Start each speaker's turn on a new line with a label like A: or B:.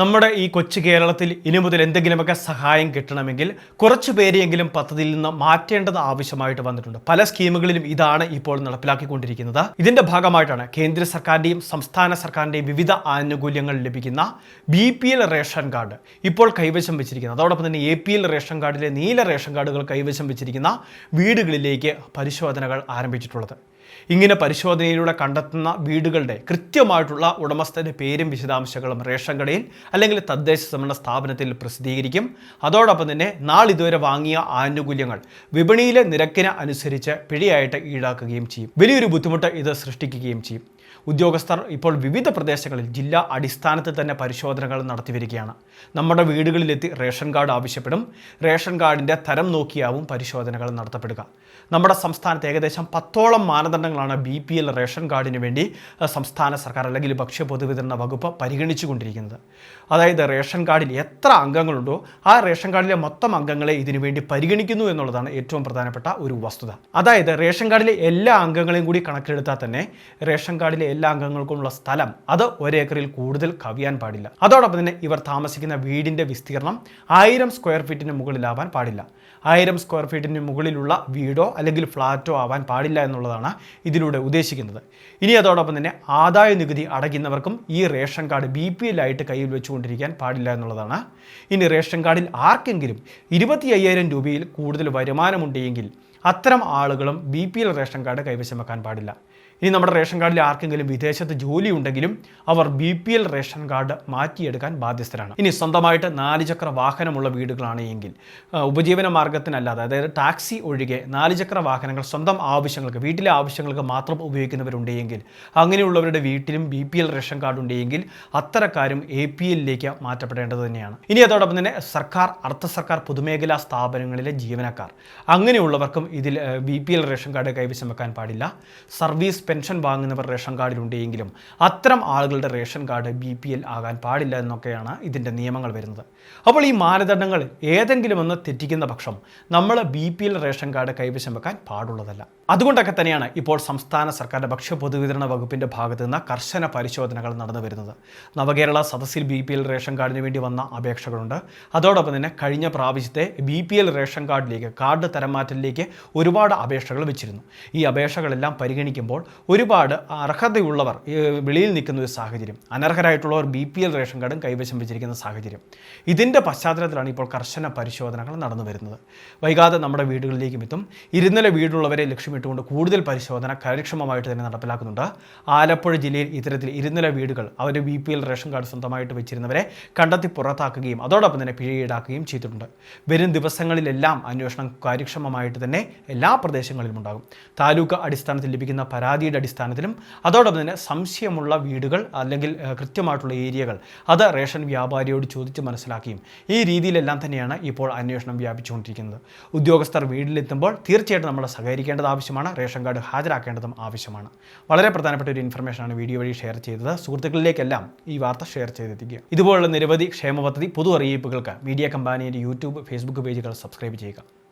A: നമ്മുടെ ഈ കൊച്ചു കേരളത്തിൽ ഇനി മുതൽ എന്തെങ്കിലുമൊക്കെ സഹായം കിട്ടണമെങ്കിൽ കുറച്ച് പേരെയെങ്കിലും പദ്ധതിയിൽ നിന്ന് മാറ്റേണ്ടത് ആവശ്യമായിട്ട് വന്നിട്ടുണ്ട്. പല സ്കീമുകളിലും ഇതാണ് ഇപ്പോൾ നടപ്പിലാക്കിക്കൊണ്ടിരിക്കുന്നത്. ഇതിന്റെ ഭാഗമായിട്ടാണ് കേന്ദ്ര സർക്കാരിന്റെയും സംസ്ഥാന സർക്കാരിന്റെയും വിവിധ ആനുകൂല്യങ്ങൾ ലഭിക്കുന്ന B P L ration card ഇപ്പോൾ കൈവശം വെച്ചിരിക്കുന്നത്. അതോടൊപ്പം തന്നെ എ പി എൽ റേഷൻ കാർഡിലെ നീല റേഷൻ കാർഡുകൾ കൈവശം വെച്ചിരിക്കുന്ന വീടുകളിലേക്ക് പരിശോധനകൾ ആരംഭിച്ചിട്ടുള്ളത്. ഇങ്ങനെ പരിശോധനയിലൂടെ കണ്ടെത്തുന്ന വീടുകളുടെ കൃത്യമായിട്ടുള്ള ഉടമസ്ഥന്റെ പേരും വിശദാംശങ്ങളും റേഷൻ കടയിൽ അല്ലെങ്കിൽ തദ്ദേശ സംവരണ സ്ഥാപനത്തിൽ പ്രസിദ്ധീകരിക്കും. അതോടൊപ്പം തന്നെ നാളിതുവരെ വാങ്ങിയ ആനുകൂല്യങ്ങൾ വിപണിയിലെ നിരക്കിന് അനുസരിച്ച് പിഴയായിട്ട് ഈടാക്കുകയും ചെയ്യും. വലിയൊരു ബുദ്ധിമുട്ട് ഇത് സൃഷ്ടിക്കുകയും ചെയ്യും. ഉദ്യോഗസ്ഥർ ഇപ്പോൾ വിവിധ പ്രദേശങ്ങളിൽ ജില്ലാ അടിസ്ഥാനത്തിൽ തന്നെ പരിശോധനകൾ നടത്തിവരികയാണ്. നമ്മുടെ വീടുകളിലെത്തി റേഷൻ കാർഡ് ആവശ്യപ്പെടും. റേഷൻ കാർഡിന്റെ തരം നോക്കിയാവും പരിശോധനകൾ നടത്തപ്പെടുക. നമ്മുടെ സംസ്ഥാനത്ത് ഏകദേശം പത്തോളം മാനദണ്ഡങ്ങളാണ് ബി പി എൽ റേഷൻ കാർഡിന് വേണ്ടി സംസ്ഥാന സർക്കാർ അല്ലെങ്കിൽ ഭക്ഷ്യ പൊതുവിതരണ വകുപ്പ് പരിഗണിച്ചുകൊണ്ടിരിക്കുന്നത്. അതായത് റേഷൻ കാർഡിൽ എത്ര അംഗങ്ങളുണ്ടോ ആ റേഷൻ കാർഡിലെ മൊത്തം അംഗങ്ങളെ ഇതിനുവേണ്ടി പരിഗണിക്കുന്നു എന്നുള്ളതാണ് ഏറ്റവും പ്രധാനപ്പെട്ട ഒരു വസ്തുത. അതായത് റേഷൻ കാർഡിലെ എല്ലാ അംഗങ്ങളെയും കൂടി കണക്കിലെടുത്താൽ തന്നെ റേഷൻ കാർഡിലെ എല്ലാ അംഗങ്ങൾക്കുമുള്ള സ്ഥലം അത് ഒരേക്കറിൽ കൂടുതൽ കവിയാൻ പാടില്ല. അതോടൊപ്പം തന്നെ ഇവർ താമസിക്കുന്ന വീടിന്റെ വിസ്തീർണം ആയിരം സ്ക്വയർ ഫീറ്റിന് മുകളിലാവാൻ പാടില്ല. ആയിരം സ്ക്വയർ ഫീറ്റിന് മുകളിലുള്ള വീടോ അല്ലെങ്കിൽ ഫ്ലാറ്റോ ആവാൻ പാടില്ല എന്നുള്ളതാണ് ഇതിലൂടെ ഉദ്ദേശിക്കുന്നത്. ഇനി അതോടൊപ്പം തന്നെ ആദായ നികുതി അടയ്ക്കുന്നവർക്കും ഈ ration card B P L ആയിട്ട് കയ്യിൽ വെച്ചുകൊണ്ടിരിക്കാൻ പാടില്ല എന്നുള്ളതാണ്. ഇനി റേഷൻ കാർഡിൽ ആർക്കെങ്കിലും ഇരുപത്തി അയ്യായിരം രൂപയിൽ കൂടുതൽ വരുമാനമുണ്ടെങ്കിൽ അത്തരം ആളുകളും B P L ration card കൈവശം വെക്കാൻ പാടില്ല. ഇനി നമ്മുടെ റേഷൻ കാർഡിൽ ആർക്കെങ്കിലും വിദേശത്ത് ജോലി ഉണ്ടെങ്കിലും അവർ B P L ration card മാറ്റിയെടുക്കാൻ ബാധ്യസ്ഥരാണ്. ഇനി സ്വന്തമായിട്ട് നാല് ചക്ര വാഹനമുള്ള വീടുകളാണ് എങ്കിൽ ഉപജീവന മാർഗത്തിനല്ലാതെ അതായത് ടാക്സി ഒഴികെ നാല് ചക്ര വാഹനങ്ങൾ സ്വന്തം ആവശ്യങ്ങൾക്ക് വീട്ടിലെ ആവശ്യങ്ങൾക്ക് മാത്രം ഉപയോഗിക്കുന്നവരുണ്ടെങ്കിൽ അങ്ങനെയുള്ളവരുടെ വീട്ടിലും B P L ration card ഉണ്ടെങ്കിൽ അത്തരക്കാരും എ പി എല്ലിലേക്ക് മാറ്റപ്പെടേണ്ടത് തന്നെയാണ്. ഇനി അതോടൊപ്പം തന്നെ സർക്കാർ അർദ്ധ സർക്കാർ പൊതുമേഖലാ സ്ഥാപനങ്ങളിലെ ജീവനക്കാർ അങ്ങനെയുള്ളവർക്കും ഇതിൽ B P L ration card കൈവശം വെക്കാൻ പാടില്ല. സർവീസ് പെൻഷൻ വാങ്ങുന്നവർ റേഷൻ കാർഡിലുണ്ടെങ്കിലും അത്തരം ആളുകളുടെ ration card B P L ആകാൻ പാടില്ല എന്നൊക്കെയാണ് ഇതിന്റെ നിയമങ്ങൾ വരുന്നത്. അപ്പോൾ ഈ മാനദണ്ഡങ്ങൾ ഏതെങ്കിലും ഒന്ന് തെറ്റിക്കുന്ന പക്ഷം നമ്മൾ B P L ration card കൈവശം വെക്കാൻ പാടുള്ളതല്ല. അതുകൊണ്ടൊക്കെ തന്നെയാണ് ഇപ്പോൾ സംസ്ഥാന സർക്കാരിന്റെ ഭക്ഷ്യ പൊതുവിതരണ വകുപ്പിന്റെ ഭാഗത്തു നിന്ന് കർശന പരിശോധനകൾ നടന്നു വരുന്നത്. നവകേരള സദസ്സിൽ ബി പി എൽ റേഷൻ കാർഡിന് വേണ്ടി വന്ന അപേക്ഷകളുണ്ട്. അതോടൊപ്പം തന്നെ കഴിഞ്ഞ പ്രാവശ്യത്തെ ബി പി എൽ റേഷൻ കാർഡിലേക്ക് കാർഡ് തരംമാറ്റലിലേക്ക് ഒരുപാട് അപേക്ഷകൾ വെച്ചിരുന്നു. ഈ അപേക്ഷകളെല്ലാം പരിഗണിക്കുമ്പോൾ ഒരുപാട് അർഹതയുള്ളവർ വെളിയിൽ നിൽക്കുന്ന ഒരു സാഹചര്യം അനർഹരായിട്ടുള്ളവർ ബി പി എൽ റേഷൻ കാർഡും കൈവശം വെച്ചിരിക്കുന്ന സാഹചര്യം. ഇതിന്റെ പശ്ചാത്തലത്തിലാണ് ഇപ്പോൾ കർശന പരിശോധനകൾ നടന്നു വരുന്നത്. വൈകാതെ നമ്മുടെ വീടുകളിലേക്കും എത്തും. ഇരുന്നലെ വീടുള്ളവരെ ലക്ഷ്യമിട്ടുകൊണ്ട് കൂടുതൽ പരിശോധന കാര്യക്ഷമമായിട്ട് തന്നെ നടപ്പിലാക്കുന്നുണ്ട്. ആലപ്പുഴ ജില്ലയിൽ ഇത്തരത്തിൽ ഇരുന്നല വീടുകൾ അവർ B P L ration card സ്വന്തമായിട്ട് വെച്ചിരുന്നവരെ കണ്ടെത്തി പുറത്താക്കുകയും അതോടൊപ്പം തന്നെ പിഴ ഈടാക്കുകയും ചെയ്തിട്ടുണ്ട്. വരും ദിവസങ്ങളിലെല്ലാം അന്വേഷണം കാര്യക്ഷമമായിട്ട് തന്നെ എല്ലാ പ്രദേശങ്ങളിലും ഉണ്ടാകും. താലൂക്ക് അടിസ്ഥാനത്തിൽ ലഭിക്കുന്ന പരാതിയുടെ അടിസ്ഥാനത്തിലും അതോടൊപ്പം തന്നെ സംശയമുള്ള വീടുകൾ അല്ലെങ്കിൽ കൃത്യമായിട്ടുള്ള ഏരിയകൾ അത് റേഷൻ വ്യാപാരിയോട് ചോദിച്ച് മനസ്സിലാക്കിയും ഈ രീതിയിലെല്ലാം തന്നെയാണ് ഇപ്പോൾ അന്വേഷണം വ്യാപിച്ചുകൊണ്ടിരിക്കുന്നത്. ഉദ്യോഗസ്ഥർ വീട്ടിലെത്തുമ്പോൾ തീർച്ചയായിട്ടും നമ്മൾ സഹകരിക്കേണ്ടത് ആവശ്യമാണ് റേഷൻ കാർഡ് ഹാജരാക്കേണ്ടതും ആവശ്യമാണ്. വളരെ പ്രധാനപ്പെട്ട ഒരു ഇൻഫർമേഷനാണ് വീഡിയോ വഴി ഷെയർ ചെയ്തത്. സുഹൃത്തുക്കളിലേക്കെല്ലാം ഈ വാർത്ത ഷെയർ ചെയ്തെത്തിക്കുക. ഇതുപോലുള്ള നിരവധി ക്ഷേമ പദ്ധതി പൊതു അറിയിപ്പുകൾക്ക് മീഡിയ കമ്പാനിയുടെ യൂട്യൂബ് ഫേസ്ബുക്ക് പേജുകൾ സബ്സ്ക്രൈബ് ചെയ്യുക.